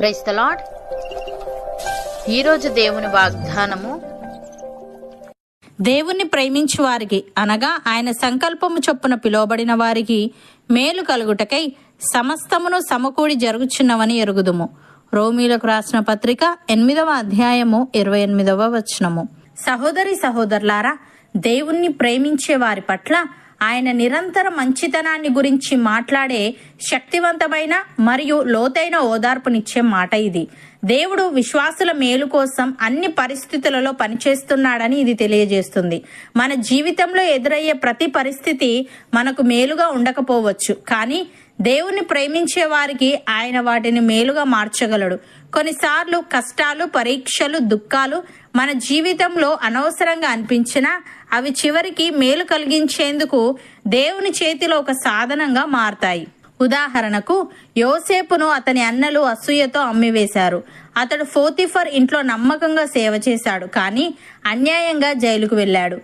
Price the lord ఈరోజు దేవుని వాగ్దానము. దేవుణ్ణి ప్రేమించు వారికి అనగా ఆయన సంకల్పము చొప్పున పిలువబడిన వారికి మేలు కలుగుటకై సమస్తమును సమకూడి జరుగుచున్నవని ఎరుగుదుము. రోమీలకు రాసిన పత్రిక ఎనిమిదవ అధ్యాయము ఇరవై ఎనిమిదవ వచనము. సహోదరి సహోదరులారా దేవుణ్ణి ప్రేమించే వారి పట్ల ఆయన నిరంతర మంచితనాన్ని గురించి మాట్లాడే శక్తివంతమైన మరియు లోతైన ఓదార్పునిచ్చే మాట ఇది. దేవుడు విశ్వాసుల మేలు కోసం అన్ని పరిస్థితులలో పనిచేస్తున్నాడని ఇది తెలియజేస్తుంది. మన జీవితంలో ఎదురయ్యే ప్రతి పరిస్థితి మనకు మేలుగా ఉండకపోవచ్చు. కానీ దేవుని ప్రేమించే వారికి ఆయన వాటిని మేలుగా మార్చగలడు. కొన్నిసార్లు కష్టాలు పరీక్షలు దుఃఖాలు మన జీవితంలో అనవసరంగా అనిపించినా అవి చివరికి మేలు కలిగించేందుకు దేవుని చేతిలో ఒక సాధనంగా మారతాయి. ఉదాహరణకు యోసేపును అతని అన్నలు అసూయతో అమ్మివేశారు. అతడు ఫోతిఫర్ ఇంట్లో నమ్మకంగా సేవ చేశాడు కానీ అన్యాయంగా జైలుకు వెళ్ళాడు.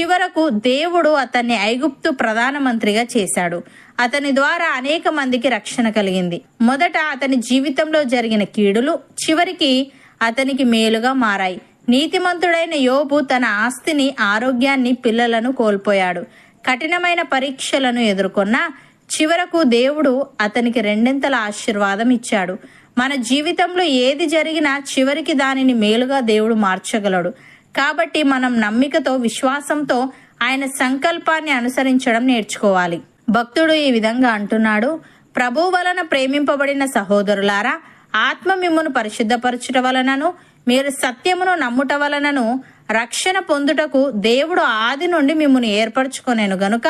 చివరకు దేవుడు అతన్ని ఐగుప్తు ప్రధానమంత్రిగా చేశాడు. అతని ద్వారా అనేక మందికి రక్షణ కలిగింది. మొదట అతని జీవితంలో జరిగిన కీడులు చివరికి అతనికి మేలుగా మారాయి. నీతిమంతుడైన యోబు తన ఆస్తిని ఆరోగ్యాన్ని పిల్లలను కోల్పోయాడు. కఠినమైన పరీక్షలను ఎదుర్కొన్న చివరకు దేవుడు అతనికి రెండింతల ఆశీర్వాదం ఇచ్చాడు. మన జీవితంలో ఏది జరిగినా చివరికి దానిని మేలుగా దేవుడు మార్చగలడు. కాబట్టి మనం నమ్మికతో విశ్వాసంతో ఆయన సంకల్పాన్ని అనుసరించడం నేర్చుకోవాలి. భక్తుడు ఈ విధంగా అంటున్నాడు ప్రభు వలన ప్రేమింపబడిన సహోదరులారా ఆత్మ మిమ్మును పరిశుద్ధపరచుట వలనను మీరు సత్యమును నమ్ముట వలనను రక్షణ పొందుటకు దేవుడు ఆది నుండి మిమ్మను ఏర్పరచుకొనేను గనుక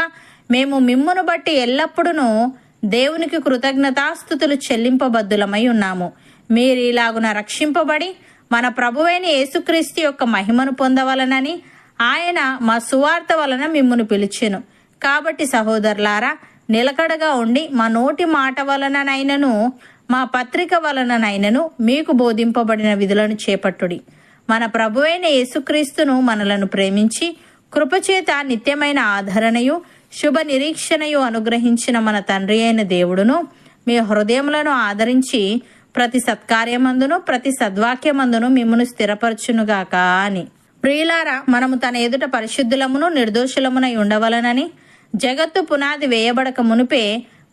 మేము మిమ్మును బట్టి ఎల్లప్పుడూ దేవునికి కృతజ్ఞతాస్థుతులు చెల్లింపబద్దులమై ఉన్నాము. మీరు ఇలాగున రక్షింపబడి మన ప్రభువైన యేసుక్రీస్తు యొక్క మహిమను పొందవలనని ఆయన మా సువార్త వలన మిమ్మును పిలిచెను. కాబట్టి సహోదరులారా నిలకడగా ఉండి మా నోటి మాట వలననైనను మా పత్రిక వలననైనను మీకు బోధింపబడిన విధులను చేపట్టుడి. మన ప్రభువైన యేసుక్రీస్తును మనలను ప్రేమించి కృపచేత నిత్యమైన ఆదరణయు శుభ నిరీక్షణయు అనుగ్రహించిన మన తండ్రి అయిన దేవుడును మీ హృదయములను ఆదరించి ప్రతి సత్కార్యమందును ప్రతి సద్వాక్యమందును మిమ్మను స్థిరపరచునుగాక అని. ప్రియులారా మనము తన ఎదుట పరిశుద్ధులమును నిర్దోషులమునై ఉండవలనని జగత్తు పునాది వేయబడక మునిపే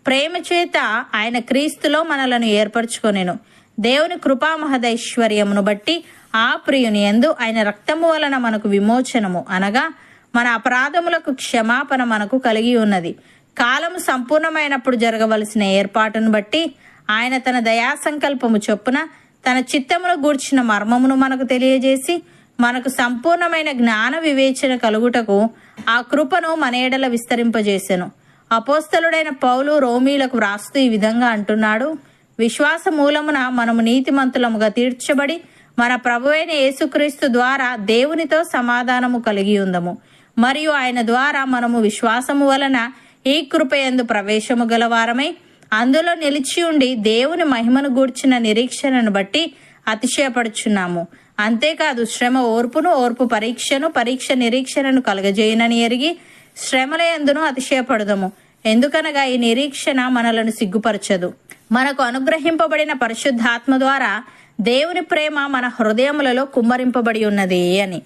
ప్రేమ చేత ఆయన క్రీస్తులో మనలను ఏర్పరచుకొనెను. దేవుని కృపామహదైశ్వర్యమును బట్టి ఆ ప్రియుని ఎందు ఆయన రక్తము వలన మనకు విమోచనము అనగా మన అపరాధములకు క్షమాపణ మనకు కలిగి ఉన్నది. కాలము సంపూర్ణమైనప్పుడు జరగవలసిన ఏర్పాటును బట్టి ఆయన తన దయా సంకల్పము చొప్పున తన చిత్తమును గూర్చిన మర్మమును మనకు తెలియజేసి మనకు సంపూర్ణమైన జ్ఞాన వివేచన కలుగుటకు ఆ కృపను మన ఎడల విస్తరింపజేసెను. అపోస్తలుడైన పౌలు రోమీలకు వ్రాస్తూ ఈ విధంగా అంటున్నాడు విశ్వాస మూలమున మనము నీతిమంతులముగా తీర్చబడి మన ప్రభువైన యేసుక్రీస్తు ద్వారా దేవునితో సమాధానము కలిగి ఉందము. మరియు ఆయన ద్వారా మనము విశ్వాసము వలన ఈ కృపయందు ప్రవేశము గలవారమై అందులో నిలిచి ఉండి దేవుని మహిమను గూర్చిన నిరీక్షణను బట్టి అతిశయపడుచున్నాము. అంతేకాదు శ్రమ ఓర్పును ఓర్పు పరీక్షను పరీక్ష నిరీక్షణను కలగజేయనని ఎరిగి శ్రమల ఎందును అతిశయపడదము. ఎందుకనగా ఈ నిరీక్షణ మనలను సిగ్గుపరచదు. మనకు అనుగ్రహింపబడిన పరిశుద్ధాత్మ ద్వారా దేవుని ప్రేమ మన హృదయములలో కుమ్మరింపబడి ఉన్నది అని.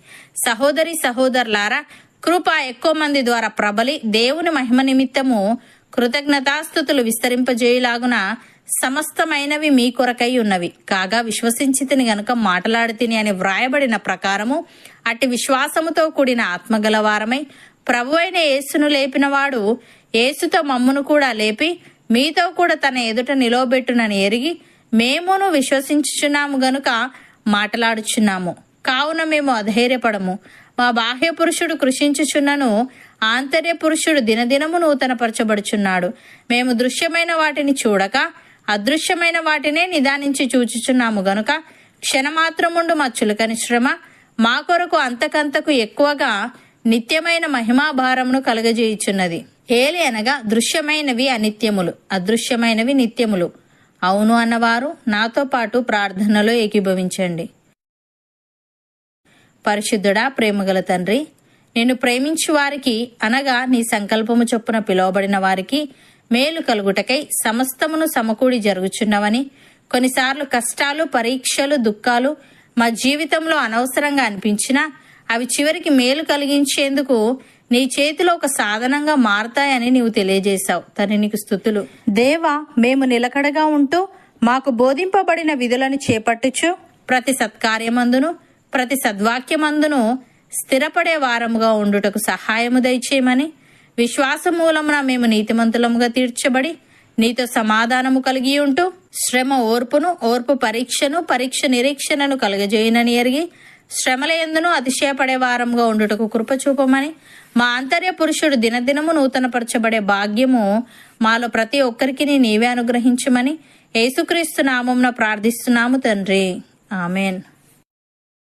సహోదరి సహోదరులారా కృప ఎక్కువ మంది ద్వారా ప్రబలి దేవుని మహిమ నిమిత్తము కృతజ్ఞతాస్థుతులు విస్తరింపజేయులాగున సమస్తమైనవి మీ కొరకై ఉన్నవి. కాగా విశ్వసించితిని గనుక మాటలాడితిని అని వ్రాయబడిన ప్రకారము అట్టి విశ్వాసముతో కూడిన ఆత్మగలవారమై ప్రభు అయిన యేసును లేపినవాడు యేసుతో మమ్మును కూడా లేపి మీతో కూడా తన ఎదుట నిలవబెట్టునని ఎరిగి మేమును విశ్వసించుచున్నాము గనుక మాటలాడుచున్నాము. కావున మేము అధైర్యపడము. మా బాహ్య పురుషుడు కృషించుచున్నను ఆంతర్య పురుషుడు దినదినము నూతనపరచబడుచున్నాడు. మేము దృశ్యమైన వాటిని చూడక అదృశ్యమైన వాటినే నిదానించి చూచుచున్నాము గనుక క్షణమాత్రముండు మా చులకని శ్రమ మా కొరకు అంతకంతకు ఎక్కువగా నిత్యమైన మహిమాభారమును కలగజేయుచున్నది. ఏలి అనగా దృశ్యమైనవి అనిత్యములు అదృశ్యమైనవి నిత్యములు. అవును అన్నవారు నాతో పాటు ప్రార్థనలో ఏకీభవించండి. పరిశుద్ధుడా ప్రేమగల తండ్రి నేను ప్రేమించు వారికి అనగా నీ సంకల్పము చొప్పున పిలువబడిన వారికి మేలు కలుగుటకై సమస్తమును సమకూడి జరుగుచున్నవని కొన్నిసార్లు కష్టాలు పరీక్షలు దుఃఖాలు మా జీవితంలో అనవసరంగా అనిపించినా అవి చివరికి మేలు కలిగించేందుకు నీ చేతిలో ఒక సాధనంగా మారతాయని నీవు తెలియజేశావు. తని నీకు స్థుతులు. దేవా మేము నిలకడగా ఉంటూ మాకు బోధింపబడిన విధులను చేపట్టుచు ప్రతి సత్కార్యమందును ప్రతి సద్వాక్యమందును స్థిరపడే వారముగా ఉండుటకు సహాయము దయచేయమని విశ్వాస మూలమున మేము నీతిమంతులముగా తీర్చబడి నీతో సమాధానము కలిగి ఉంటూ శ్రమ ఓర్పును ఓర్పు పరీక్షను పరీక్ష నిరీక్షణను కలుగజేయనని ఎరిగి శ్రమల ఎందును అతిశయపడే వారంగా ఉండుటకు కృపచూపమని మా ఆంతర్య పురుషుడు దినదినము నూతనపరచబడే భాగ్యము మాలో ప్రతి ఒక్కరికి నీవే అనుగ్రహించమని యేసుక్రీస్తు నామంన ప్రార్థిస్తున్నాము తండ్రి. ఆమెన్.